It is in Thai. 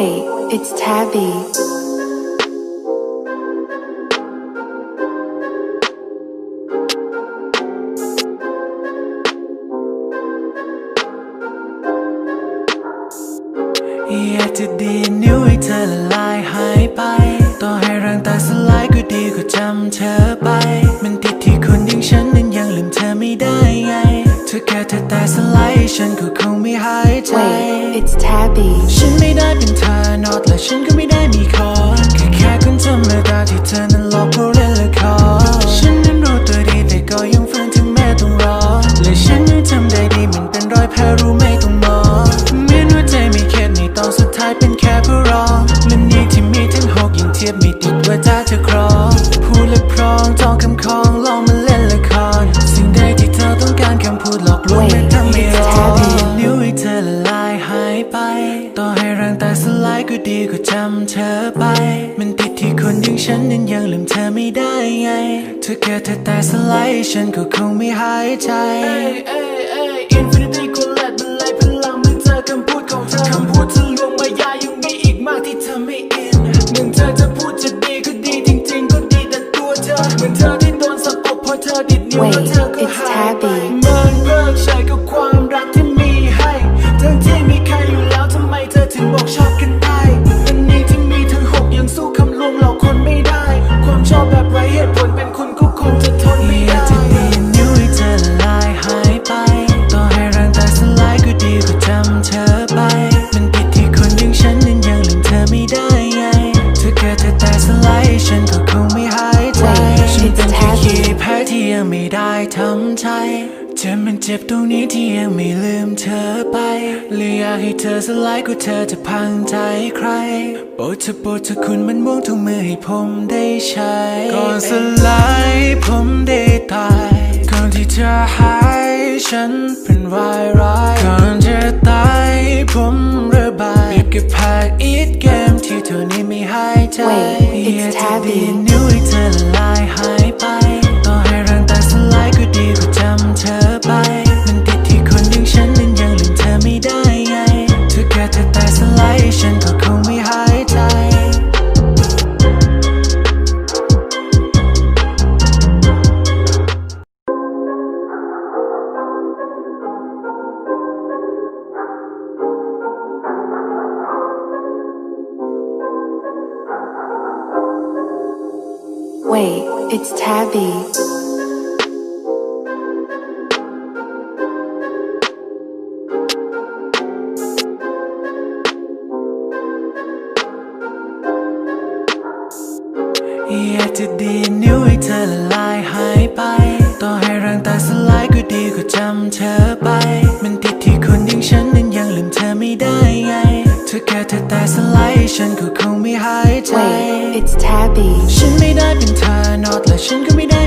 Wait, it's Tabby. Yeah อยาก ค่เธอตายสลายฉันก็คงไม่หายใจ Wait, it's Tabby. ฉันไม่ได้เป็นเธอนอดและฉันก็ไม่ได้มีคอแค่แค่คนธรรมดาที่เธอนั้นหลอกเพราะเล่นละครฉันนั้นรู้ตัวดีแต่ก็ยังฝืนถึงแม้ต้องรอ และฉันยังจำได้ดีมันเป็นรอยแผลรู้ไหม่ต้องมองเหมือนหัวใจไม่เข็ดในตอนสุดท้ายเป็นแค่เพื่อรอมันนี่ที่มีทั้งหกยังเทียบไม่ติดว่าจะเธอครองพูดและพร้องจองคำคองลองมา อไป มันติดที่คนอย่างฉันนั้นยังลืมเธอไม่ได้ไงถ้าเกิดเธอตายสลายฉันก็คงไม่หายใจ ฉันก็คงไม่หายใจ ฉันเป็นแค่ขี้แพ้ที่ยังไม่ได้ทำใจเจ็บมันเจ็บตรงนี้ที่ยังไม่ลืมเธอไปเลยอยากให้เธอสลายก็เธอจะพังใจใครโปรดเธอโปรดเธอคุณมันม่วงทุกมือให้ผมได้ใช้ ก่อนสลายผมได้ตายก่อนที่เธอหายฉันเป็นวายร้ายก่อนจะตายผมระบายเปรียบกับแพ้อีทเกมที่เธอนี้ไม่ให้ เธอละ Wait, it's Tabby. อยากจะดีนิ้วให้เธอละลายหายไป ต่อให้ร่างตายสลายก็ดีกว่าจำเธอไป มันติดที่คนอย่างฉันนั้นยังลืมเธอไม่ได้ไง เธอแค่เธอตายสลายฉันก็ ฉันไม่ได้เป็นเธอนอตและฉันก็ไม่ได้